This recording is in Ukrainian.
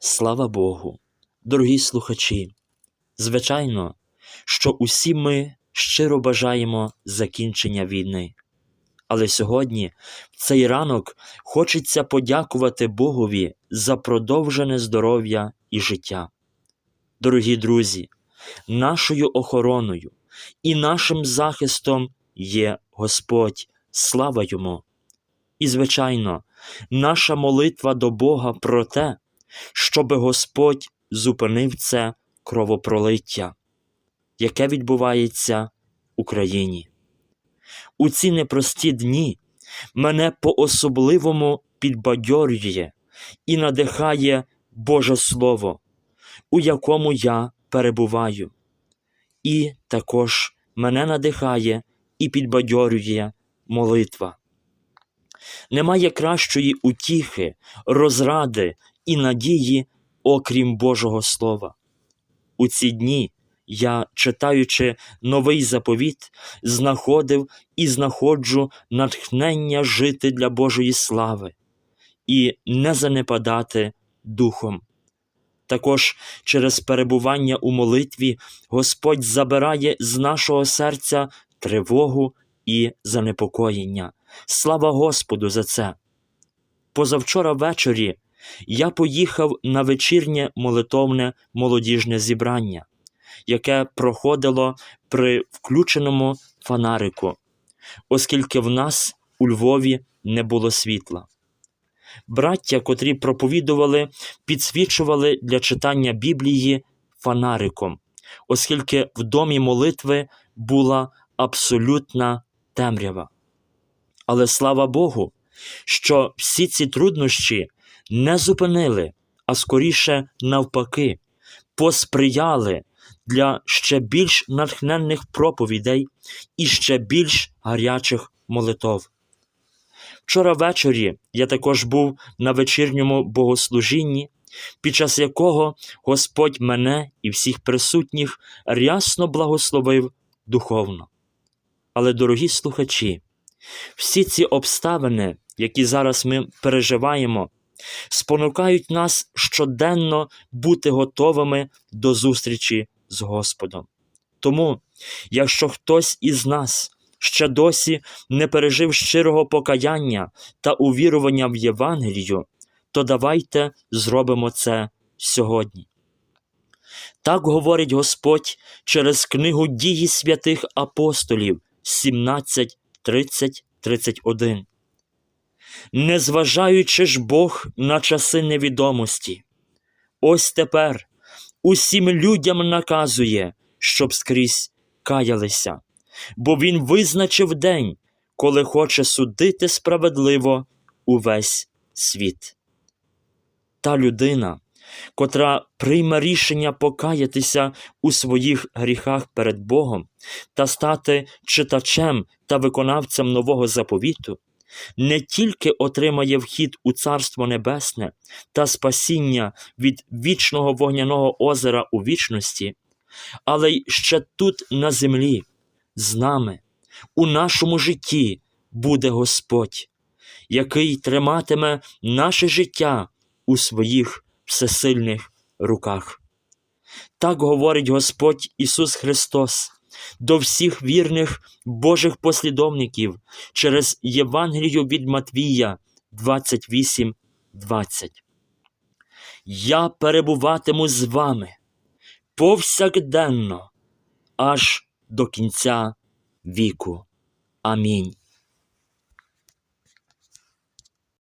Слава Богу, дорогі слухачі! Звичайно, що усі ми щиро бажаємо закінчення війни. Але сьогодні, в цей ранок, хочеться подякувати Богові за продовжене здоров'я і життя. Дорогі друзі, нашою охороною і нашим захистом є Господь, слава йому! І, звичайно, наша молитва до Бога про те, щоби Господь зупинив це кровопролиття, яке відбувається в Україні. У ці непрості дні мене по-особливому підбадьорює і надихає Боже Слово, у якому я перебуваю. І також мене надихає і підбадьорює молитва. Немає кращої утіхи, розради і надії, окрім Божого Слова. У ці дні я, читаючи новий заповіт, знаходив і знаходжу натхнення жити для Божої слави і не занепадати духом. Також через перебування у молитві Господь забирає з нашого серця тривогу і занепокоєння. Слава Господу за це! Позавчора ввечері я поїхав на вечірнє молитовне молодіжне зібрання, яке проходило при включеному фонарику, оскільки в нас у Львові не було світла. Браття, котрі проповідували, підсвічували для читання Біблії фонариком, оскільки в домі молитви була абсолютна темрява. Але слава Богу, що всі ці труднощі не зупинили, а скоріше навпаки, посприяли для ще більш натхненних проповідей і ще більш гарячих молитов. Вчора ввечері я також був на вечірньому богослужінні, під час якого Господь мене і всіх присутніх рясно благословив духовно. Але, дорогі слухачі, всі ці обставини, які зараз ми переживаємо, спонукають нас щоденно бути готовими до зустрічі з Господом. Тому, якщо хтось із нас ще досі не пережив щирого покаяння та увірування в Євангелію, то давайте зробимо це сьогодні. Так говорить Господь через книгу дії святих апостолів 17, 30, 31. Незважаючи ж Бог на часи невідомості, ось тепер усім людям наказує, щоб скрізь каялися, бо Він визначив день, коли хоче судити справедливо увесь світ. Та людина, котра прийме рішення покаятися у своїх гріхах перед Богом та стати читачем та виконавцем нового заповіту, не тільки отримає вхід у Царство Небесне та спасіння від вічного вогняного озера у вічності, але й ще тут на землі, з нами, у нашому житті буде Господь, який триматиме наше життя у своїх всесильних руках. Так говорить Господь Ісус Христос до всіх вірних Божих послідовників через Євангелію від Матвія 28, 20. Я перебуватиму з вами повсякденно аж до кінця віку. Амінь.